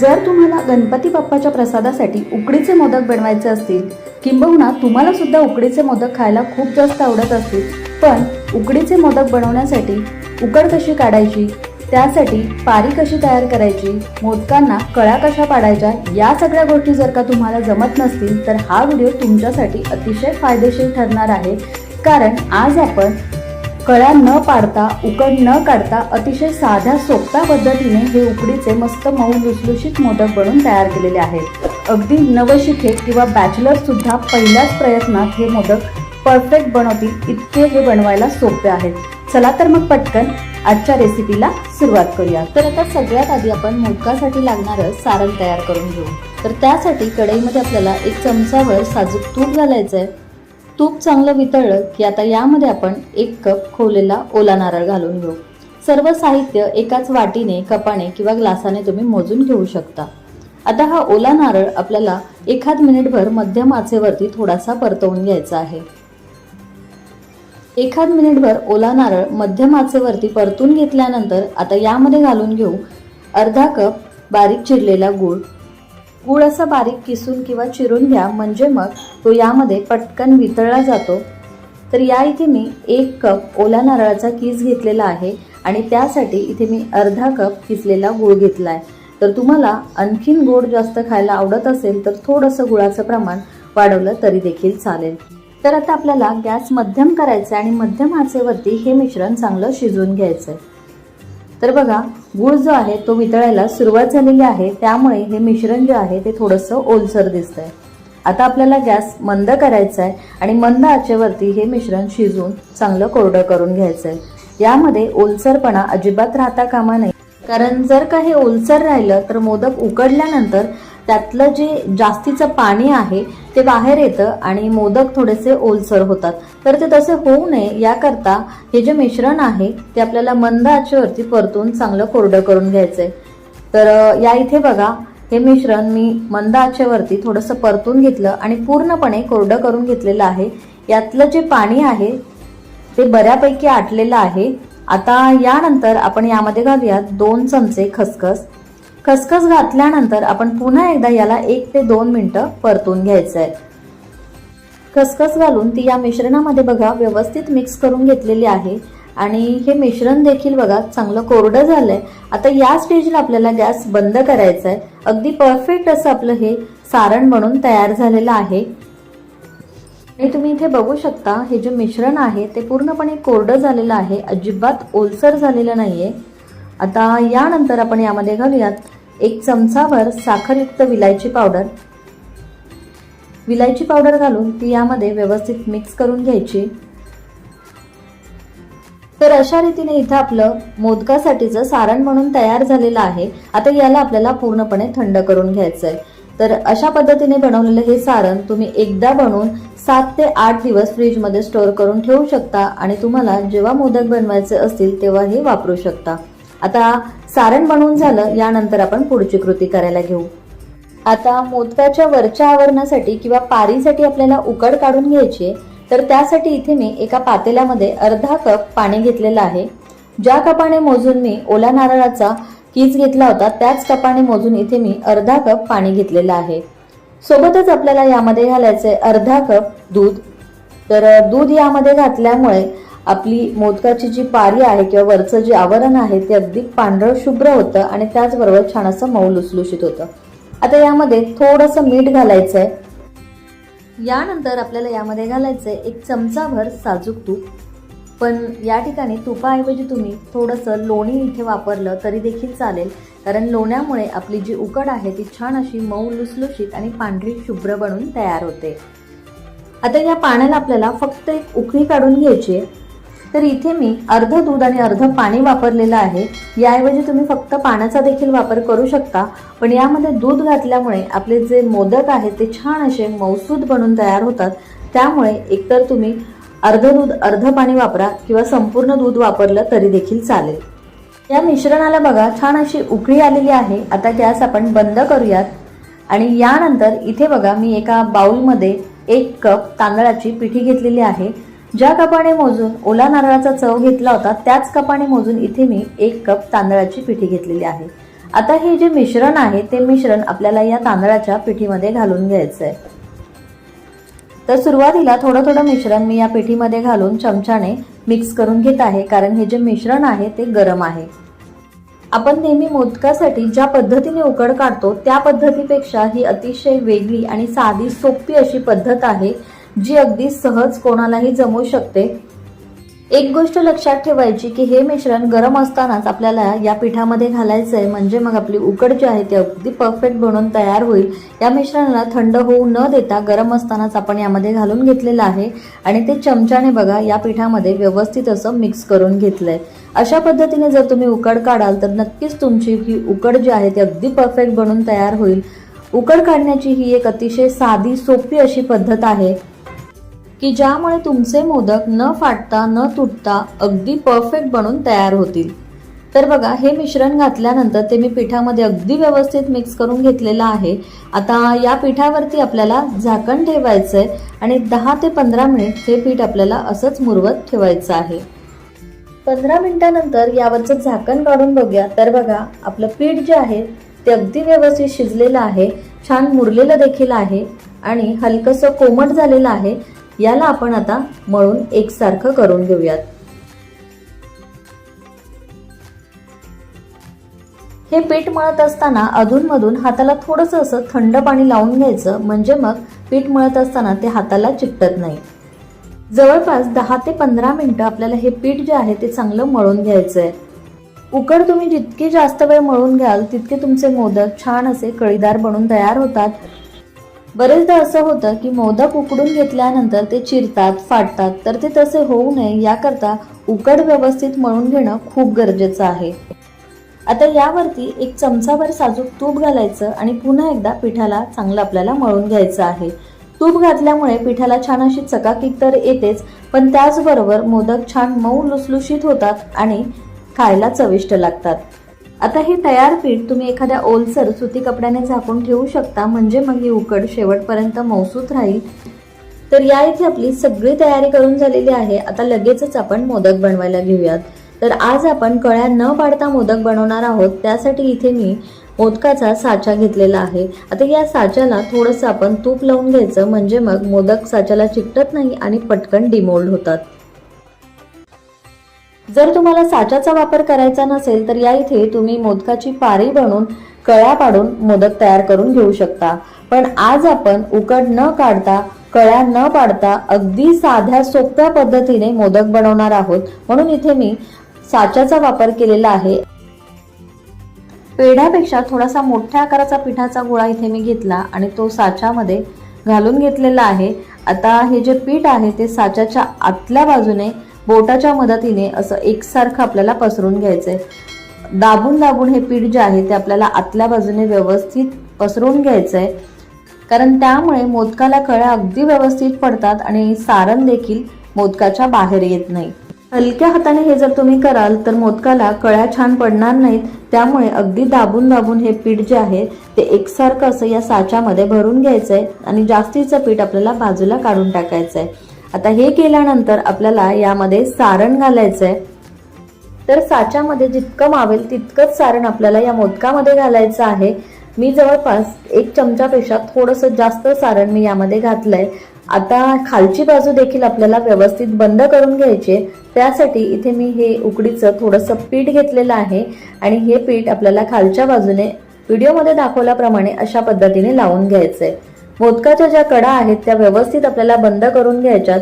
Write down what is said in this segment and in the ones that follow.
जर तुम्हाला गणपती बाप्पाच्या प्रसादासाठी उकडीचे मोदक बनवायचे असतील किंबहुना तुम्हाला सुद्धा उकडीचे मोदक खायला खूप जास्त आवडत असतील पण उकडीचे मोदक बनवण्यासाठी उकड कशी काढायची त्यासाठी पारी कशी तयार करायची मोदकांना कळ्या कशा पाडायच्या या सगळ्या गोष्टी जर का तुम्हाला जमत नसतील तर हा व्हिडिओ तुमच्यासाठी अतिशय फायदेशीर ठरणार आहे. कारण आज आपण कळ्या न पाडता उकड न काढता अतिशय साध्या सोप्या पद्धतीने हे उकडीचे मस्त मऊ लुसलुशीत मोदक बनवून तयार केलेले आहेत. अगदी नवशिखे किंवा बॅचलर सुद्धा पहिल्याच प्रयत्नात हे मोदक परफेक्ट बनवतील इतके हे बनवायला सोपे आहेत. चला तर मग पटकन आजच्या रेसिपीला सुरुवात करूया. तर आता सगळ्यात आधी आपण मोदकासाठी लागणारं सारण तयार करून घेऊ. तर त्यासाठी कढईमध्ये आपल्याला एक चमचावर साजूक तूप घालायचं आहे तूप चांगलं वितळलं की आता यामध्ये आपण एक कप खोलेला ओला नारळ घालून घेऊ. सर्व साहित्य एकाच वाटीने कपाने किंवा ग्लासाने तुम्ही मोजून घेऊ शकता. आता हा ओला नारळ आपल्याला एखाद मिनिटभर मध्यम आचेवरती थोडासा परतवून घ्यायचा आहे. एखाद मिनिटभर ओला नारळ मध्यम आचेवरती परतून घेतल्यानंतर आता यामध्ये घालून घेऊ अर्धा कप बारीक चिरलेला गूळ गूळ असा बारीक किसून किंवा चिरून घ्या म्हणजे मग तो यामध्ये पटकन वितळला जातो. तर या इथे मी एक कप ओल्या नारळाचा किस घेतलेला आहे आणि त्यासाठी इथे मी अर्धा कप किसलेला गूळ घेतला आहे तर तुम्हाला आणखीन गोड जास्त खायला आवडत असेल तर थोडंसं गुळाचं प्रमाण वाढवलं तरी देखील चालेल. तर आता आपल्याला गॅस मध्यम करायचा आहे आणि मध्यम आचेवरती हे मिश्रण चांगलं शिजवून घ्यायचं आहे तर बघा गूळ जो आहे तो वितळायला सुरुवात झालेली आहे. त्यामुळे हे मिश्रण जे आहे ते थोडंसं ओलसर दिसतंय. आता आपल्याला गॅस मंद करायचा आहे आणि मंद आचेवरती हे मिश्रण शिजवून चांगलं कोरडं करून घ्यायचं आहे यामध्ये ओलसरपणा अजिबात राहता कामा नये. कारण जर का हे ओलसर राहिलं तर मोदक उकडल्यानंतर त्यातलं जे जास्तीचं पाणी आहे ते बाहेर येतं आणि मोदक थोडेसे ओलसर होतात. तर ते तसे होऊ नये याकरता हे जे मिश्रण आहे ते आपल्याला मंद आचेवरती परतून चांगलं कोरडं करून घ्यायचं आहे तर या इथे बघा हे मिश्रण मी मंद आचेवरती थोडंसं परतून घेतलं आणि पूर्णपणे कोरडं करून घेतलेलं आहे. यातलं जे पाणी आहे ते बऱ्यापैकी आटलेलं आहे. आता यानंतर आपण यामध्ये घालूयात दोन चमचे खसखस. खसखस घातल्यानंतर आपण पुन्हा एकदा याला एक ते दोन मिनटं परतून घ्यायचं आहे खसखस घालून ती या मिश्रणामध्ये बघा व्यवस्थित मिक्स करून घेतलेली आहे. आणि हे मिश्रण देखील बघा चांगलं कोरडं झालं आहे आता या स्टेजला आपल्याला गॅस बंद करायचा आहे अगदी परफेक्ट असं आपलं हे सारण म्हणून तयार झालेलं आहे. आणि तुम्ही इथे बघू शकता हे जे मिश्रण आहे ते पूर्णपणे कोरडं झालेलं आहे. अजिबात ओलसर झालेलं नाहीये. आता यानंतर आपण यामध्ये घालूयात. एक चमचाभर साखरयुक्त विलायची पावडर. विलायची पावडर घालून ती यामध्ये व्यवस्थित मिक्स करून घ्यायची. तर अशा रीतीने इथं आपलं मोदकासाठीचं सारण म्हणून तयार झालेलं आहे. आता याला आपल्याला पूर्णपणे थंड करून घ्यायचं आहे तर अशा पद्धतीने बनवलेलं हे सारण तुम्ही एकदा बनवून सात ते आठ दिवस फ्रीजमध्ये स्टोअर करून ठेवू शकता आणि तुम्हाला जेव्हा मोदक बनवायचे असतील तेव्हा हे वापरू शकता. आता सारण बनवून झालं यानंतर आपण पुढची कृती करायला घेऊ. आता मोदकाच्या वरच्या आवरणासाठी किंवा पारीसाठी आपल्याला उकड काढून घ्यायची आहे तर त्यासाठी इथे मी एका पातेल्यामध्ये अर्धा कप पाणी घेतलेलं आहे. ज्या कपाने मोजून मी ओल्या नारळाचा कीज घेतला होता त्याच कपाने मोजून इथे मी अर्धा कप पाणी घेतलेलं आहे. सोबतच आपल्याला यामध्ये घालायचंय अर्धा कप दूध. तर दूध यामध्ये घातल्यामुळे आपली मोदकाची जी पारी आहे किंवा वरचं जे आवरण आहे ते अगदी पांढरं शुभ्र होतं आणि त्याचबरोबर छान असं मऊ लुसलुशीत होतं. आता यामध्ये थोडंसं मीठ घालायचं आहे यानंतर आपल्याला यामध्ये घालायचं आहे एक चमचाभर साजूक तूप. पण या ठिकाणी तुपाऐवजी तुम्ही थोडंसं लोणी इथे वापरलं तरी देखील चालेल. कारण लोण्यामुळे आपली जी उकड आहे ती छान अशी मऊ लुसलुशीत आणि पांढरी शुभ्र बनून तयार होते. आता या पाण्याला आपल्याला फक्त एक उकळी काढून घ्यायची आहे. तर इथे मी अर्ध दूध आणि अर्ध पाणी वापरलेलं आहे. याऐवजी तुम्ही फक्त पाण्याचा देखील वापर करू शकता. पण यामध्ये दूध घातल्यामुळे आपले जे मोदक आहेत ते छान असे मौसूद बनून तयार होतात. त्यामुळे एकतर तुम्ही अर्ध दूध अर्ध पाणी वापरा किंवा संपूर्ण दूध वापरलं तरी देखील चालेल. या मिश्रणाला बघा छान अशी उकळी आलेली आहे. आता गॅस आपण बंद करूयात. आणि यानंतर इथे बघा मी एका बाउलमध्ये एक कप तांदळाची पिठी घेतलेली आहे. ज्या कपाने मोजून ओला नारळाचा चव घेतला होता त्याच कपाने मोजून इथे मी एक कप तांदळाची पिठी घेतलेली आहे. आता हे जे मिश्रण आहे ते मिश्रण आपल्याला या तांदळाच्या पिठीमध्ये घालून घ्यायचं आहे तर सुरुवातीला थोडं थोडं मिश्रण मी या पिठीमध्ये घालून चमच्याने मिक्स करून घेत आहे कारण हे जे मिश्रण आहे ते गरम आहे. आपण नेहमी मोदकासाठी ज्या पद्धतीने उकड काढतो त्या पद्धतीपेक्षा ही अतिशय वेगळी आणि साधी सोपी अशी पद्धत आहे जी अगदी सहज कोणालाही जमू शकते. एक गोष्ट लक्षात ठेवायची की हे मिश्रण गरम असतानाच आपल्याला या पिठामध्ये घालायचं आहे म्हणजे मग आपली उकड जी आहे ती अगदी परफेक्ट बनून तयार होईल. या मिश्रणाला थंड होऊ न देता गरम असतानाच आपण यामध्ये घालून घेतलेलं आहे आणि ते चमच्याने बघा या पिठामध्ये व्यवस्थित असं मिक्स करून घेतलंय. अशा पद्धतीने जर तुम्ही उकड काढाल तर नक्कीच तुमची ही उकड जी आहे ती अगदी परफेक्ट बनून तयार होईल. उकड काढण्याची ही एक अतिशय साधी सोपी अशी पद्धत आहे. की ज्यामुळे तुमचे मोदक न फाटता न तुटता अगदी परफेक्ट बनून तयार होतील. तर बघा हे मिश्रण घातल्यानंतर ते मी पिठामध्ये अगदी व्यवस्थित मिक्स करून घेतलेलं आहे. आता या पिठावरती आपल्याला झाकण ठेवायचं आहे आणि दहा ते पंधरा मिनिट हे पीठ आपल्याला असंच मुरवत ठेवायचं आहे. पंधरा मिनिटानंतर यावरचं झाकण काढून बघूया. तर बघा आपलं पीठ जे आहे ते अगदी व्यवस्थित शिजलेलं आहे. छान मुरलेलं देखील आहे. आणि हलकंसं कोमट झालेलं आहे. याला आपण आता मळून एकसारखं करून घेऊयात. हे पीठ मळत असताना अधूनमधून हाताला थोडंसं असं थंड पाणी लावून घ्यायचं म्हणजे मग पीठ मळत असताना ते हाताला चिकटत नाही. जवळपास दहा ते पंधरा मिनिटं आपल्याला हे पीठ जे आहे ते चांगलं मळून घ्यायचं आहे उकड तुम्ही जितकी जास्त वेळ मळून घ्याल तितके तुमचे मोदक छान असे कळीदार बनून तयार होतात. बरेचदा असं होतं की मोदक उकडून घेतल्यानंतर ते चिरतात फाटतात तर ते तसे होऊ नये याकरता उकड व्यवस्थित मळून घेणं खूप गरजेचं आहे. आता यावरती एक चमचाभर साजूक तूप घालायचं आणि पुन्हा एकदा पिठाला चांगलं आपल्याला मळून घ्यायचं आहे. तूप घातल्यामुळे पिठाला छान अशी चकाकी तर येतेच पण त्याचबरोबर मोदक छान मऊ लुसलुशीत होतात आणि खायला चविष्ट लागतात. आता हे तयार पीठ तुम्ही एखाद्या ओलसर सुती कपड्याने झाकून ठेवू शकता. म्हणजे मग ही उकड शेवटपर्यंत मौसूत राहील. तर या इथे आपली सगळी तयारी करून झालेली आहे. आता लगेचच आपण मोदक बनवायला घेऊयात. तर आज आपण कळ्या न पाडता मोदक बनवणार आहोत. त्यासाठी इथे मी मोदकाचा साचा घेतलेला आहे. आता या साच्याला थोडंसं आपण तूप लावून घ्यायचं. म्हणजे मग मोदक साच्याला चिकटत नाही आणि पटकन डिमोल्ड होतात. जर तुम्हाला साच्याचा वापर करायचा नसेल तर या इथे तुम्ही मोदकाची पारी बनवून कळ्या पाडून मोदक तयार करून घेऊ शकता. पण आज आपण उकड न काढता कळ्या न पाडता अगदी साध्या सोप्या पद्धतीने मोदक बनवणार आहोत. म्हणून इथे मी साच्याचा वापर केलेला आहे. पेढ्यापेक्षा थोडासा मोठ्या आकाराचा पिठाचा गोळा इथे मी घेतला आणि तो साच्यामध्ये घालून घेतलेला आहे. आता हे जे पीठ आहे ते साच्याच्या आतल्या बाजूने बोटाच्या मदतीने असं एकसारखं आपल्याला पसरून घ्यायचं आहे दाबून दाबून हे पीठ जे आहे ते आपल्याला आतल्या बाजूने व्यवस्थित पसरून घ्यायचं आहे कारण त्यामुळे मोदकाला कळ्या अगदी व्यवस्थित पडतात आणि सारण देखील मोदकाच्या बाहेर येत नाही. हलक्या हाताने हे जर तुम्ही कराल तर मोदकाला कळ्या छान पडणार नाहीत. त्यामुळे अगदी दाबून दाबून हे पीठ जे आहे ते एकसारखं असं या साच्यामध्ये भरून घ्यायचं आहे आणि जास्तीचं पीठ आपल्याला बाजूला काढून टाकायचं आहे आता हे केल्यानंतर आपल्याला यामध्ये सारण घालायचं आहे तर साच्यामध्ये जितकं मावेल तितकंच सारण आपल्याला या मोदकामध्ये घालायचं आहे. मी जवळपास एक चमचापेक्षा थोडंसं जास्त सारण मी यामध्ये घातलंय. आता खालची बाजू देखील आपल्याला व्यवस्थित बंद करून घ्यायची त्यासाठी इथे मी हे उकडीचं थोडंसं पीठ घेतलेलं आहे आणि हे पीठ आपल्याला खालच्या बाजूने व्हिडिओमध्ये दाखवल्याप्रमाणे अशा पद्धतीने लावून घ्यायचं आहे मोदकाच्या ज्या कडा आहेत त्या व्यवस्थित आपल्याला बंद करून घ्यायच्यात.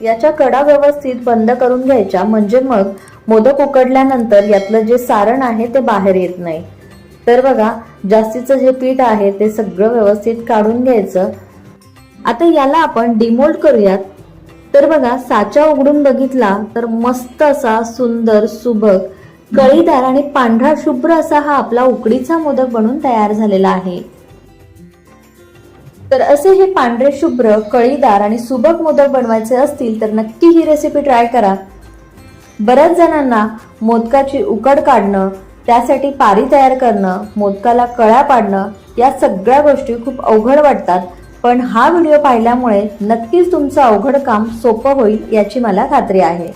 याच्या कडा व्यवस्थित बंद करून घ्यायच्या म्हणजे मग मोदक उकडल्यानंतर यातलं जे सारण आहे ते बाहेर येत नाही. तर बघा जास्तीचं जे पीठ आहे ते सगळं व्यवस्थित काढून घ्यायचं. आता याला आपण डिमोल्ड करूयात. तर बघा साचा उघडून बघितला तर मस्त असा सुंदर सुबक कळीदार आणि पांढरा शुभ्र असा हा आपला उकडीचा मोदक बनून तयार झालेला आहे. तर असे हे पांढरे शुभ्र कळीदार आणि सुबक मोदक बनवायचे असतील तर नक्की ही रेसिपी ट्राय करा. बऱ्याच जणांना मोदकाची उकड काढणं त्यासाठी पारी तयार करणं मोदकाला कळ्या पाडणं या सगळ्या गोष्टी खूप अवघड वाटतात. पण हा व्हिडिओ पाहिल्यामुळे नक्कीच तुमचं अवघड काम सोपं होईल याची मला खात्री आहे.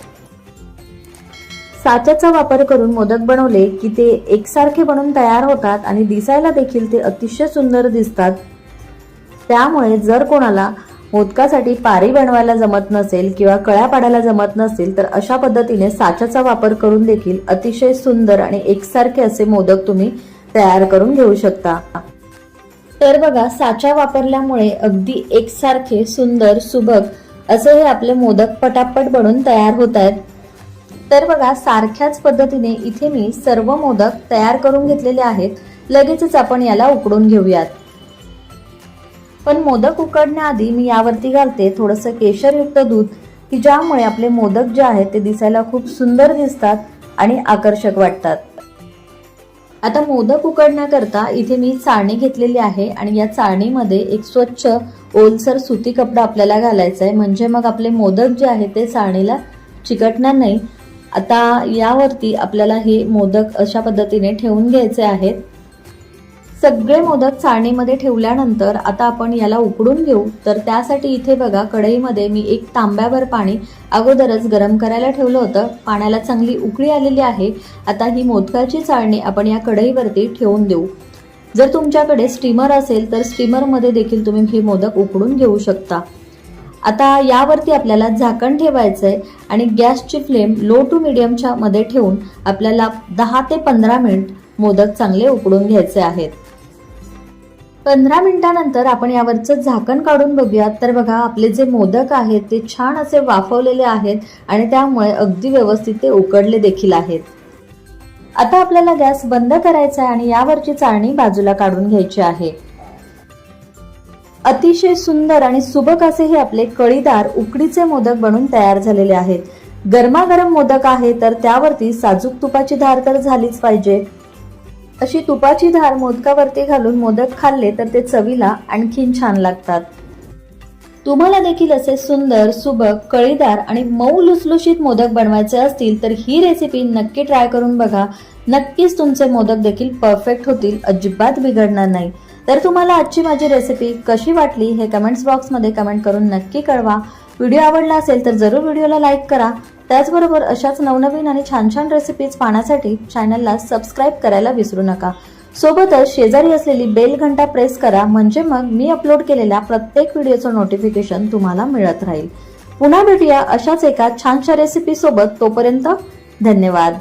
साच्याचा वापर करून मोदक बनवले की ते एकसारखे बनून तयार होतात आणि दिसायला देखील ते अतिशय सुंदर दिसतात. त्यामुळे जर कोणाला मोदकासाठी पारी बनवायला जमत नसेल किंवा कळ्या पाडायला जमत नसेल तर अशा पद्धतीने साच्याचा वापर करून देखील अतिशय सुंदर आणि एकसारखे असे मोदक तुम्ही तयार करून घेऊ शकता. तर बघा साचा वापरल्यामुळे अगदी एकसारखे सुंदर सुबक असे हे आपले मोदक पटापट बनून तयार होत आहेत. तर बघा सारख्याच पद्धतीने इथे मी सर्व मोदक तयार करून घेतलेले आहेत. लगेचच आपण याला उकडून घेऊयात. पण मोदक उकडण्याआधी मी यावरती घालते थोडंसं केशरयुक्त दूध की ज्यामुळे आपले मोदक जे आहेत ते दिसायला खूप सुंदर दिसतात आणि आकर्षक वाटतात. आता मोदक उकडण्याकरता इथे मी चाळणी घेतलेली आहे आणि या चाळणीमध्ये एक स्वच्छ ओलसर सुती कपडा आपल्याला घालायचा आहे. म्हणजे मग आपले मोदक जे आहे ते चाळणीला चिकटणार नाही. आता यावरती आपल्याला हे मोदक अशा पद्धतीने ठेवून घ्यायचे आहेत. सगळे मोदक चाळणीमध्ये ठेवल्यानंतर आता आपण याला उकडून घेऊ. तर त्यासाठी इथे बघा कढईमध्ये मी एक तांब्यावर पाणी अगोदरच गरम करायला ठेवलं होतं. पाण्याला चांगली उकळी आलेली आहे. आता ही मोदकाची चाळणी आपण या कढईवरती ठेवून देऊ. जर तुमच्याकडे स्टीमर असेल तर स्टीमरमध्ये देखील तुम्ही हे मोदक उकडून घेऊ शकता. आता यावरती आपल्याला झाकण ठेवायचं आहे आणि गॅसची फ्लेम लो टू मिडियमच्या मध्ये ठेवून आपल्याला दहा ते पंधरा मिनिट मोदक चांगले उकडून घ्यायचे आहेत. पंधरा मिनिटानंतर आपण यावरचं झाकण काढून बघूयात. तर बघा आपले जे मोदक आहेत ते छान असे वाफवलेले आहेत आणि त्यामुळे अगदी व्यवस्थित ते उकडले देखील आहेत. आता आपल्याला गॅस बंद करायचा आहे आणि यावरची चाळणी बाजूला काढून घ्यायची आहे. अतिशय सुंदर आणि सुबक असे हे आपले कळीदार उकडीचे मोदक बनून तयार झालेले आहेत. गरमागरम मोदक आहे तर त्यावरती साजूक तुपाची धार तर झालीच पाहिजे. अशी तुपाची धार मोदकावरती घालून मोदक खाल्ले तर ते चवीला आणखीन छान लागतात. तुम्हाला देखील असे सुंदर सुबक कळीदार आणि मऊ लुसलुशीत मोदक बनवायचे असतील तर ही रेसिपी नक्की ट्राय करून बघा. नक्कीच तुमचे मोदक देखील परफेक्ट होतील अजिबात बिघडणार नाही. तर तुम्हाला आजची माझी रेसिपी कशी वाटली हे कमेंट्स बॉक्समध्ये कमेंट करून नक्की कळवा. व्हिडिओ आवडला असेल तर जरूर व्हिडिओला लाईक करा. त्याचबरोबर अशाच नवनवीन आणि छान छान रेसिपीज पाहण्यासाठी चॅनलला सबस्क्राईब करायला विसरू नका. सोबतच शेजारी असलेली बेल घंटा प्रेस करा म्हणजे मग मी अपलोड केलेल्या प्रत्येक व्हिडिओचं नोटिफिकेशन तुम्हाला मिळत राहील. पुन्हा भेटूया अशाच एका छानशा रेसिपी सोबत. तोपर्यंत धन्यवाद.